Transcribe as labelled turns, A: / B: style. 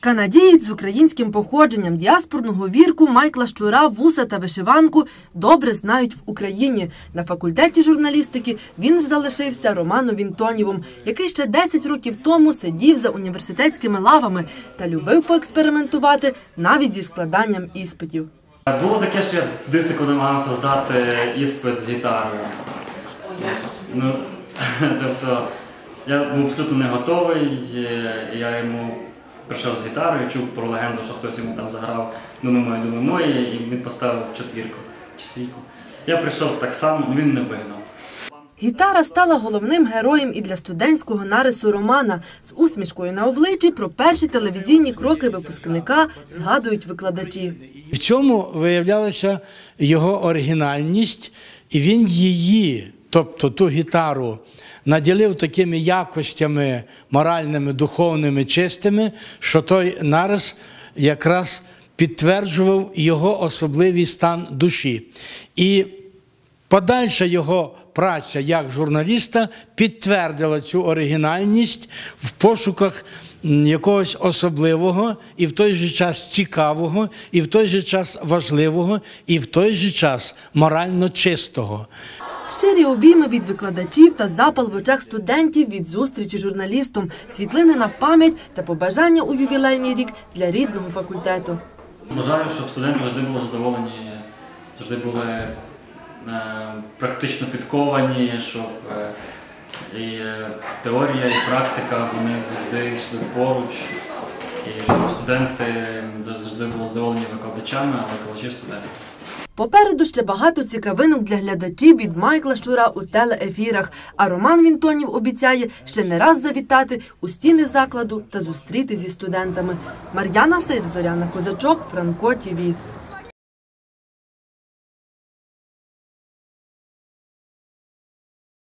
A: Канадієць з українським походженням діаспорного вірку Майкла Щура, вуса та вишиванку добре знають в Україні. На факультеті журналістики він ж залишився Романом Вінтонівим, який ще 10 років тому сидів за університетськими лавами та любив поекспериментувати навіть зі складанням іспитів.
B: Було таке, що я дисику намагався здати іспит з гітарою. Ну, тобто, я був абсолютно не готовий. е, Я йому прийшов з гітарою, чув про легенду, що хтось йому там заграв «Думи мої, думи мої, і він поставив четвірку. четвірку. Я прийшов так само, ну, він не вигнав.
A: Гітара стала головним героєм і для студентського нарису Романа. З усмішкою на обличчі про перші телевізійні кроки випускника згадують викладачі.
C: В цьому виявлялася його оригінальність, і він її, тобто ту гітару, наділив такими якостями моральними, духовними, чистими, що той нарис якраз підтверджував його особливий стан душі. І Подальша його праця як журналіста підтвердила цю оригінальність в пошуках якогось особливого і в той же час цікавого, і в той же час важливого, і в той же час морально чистого.
A: Щирі обійми від викладачів та запал в очах студентів від зустрічі журналістом, світлини на пам'ять та побажання у ювілейний рік для рідного факультету.
B: Бажаю, щоб студенти завжди були задоволені, завжди були е, практично підковані, щоб е, і е, теорія, і практика вони завжди йшли поруч, і щоб студенти завжди були задоволені викладачами, а викладачі студентами.
A: Попереду ще багато цікавинок для глядачів від Майкла Щура у телеефірах. А Роман Вінтонів обіцяє ще не раз завітати у стіни закладу та зустріти зі студентами. Мар'яна Сир, Зоряна Козачок, Франко ТІВІ.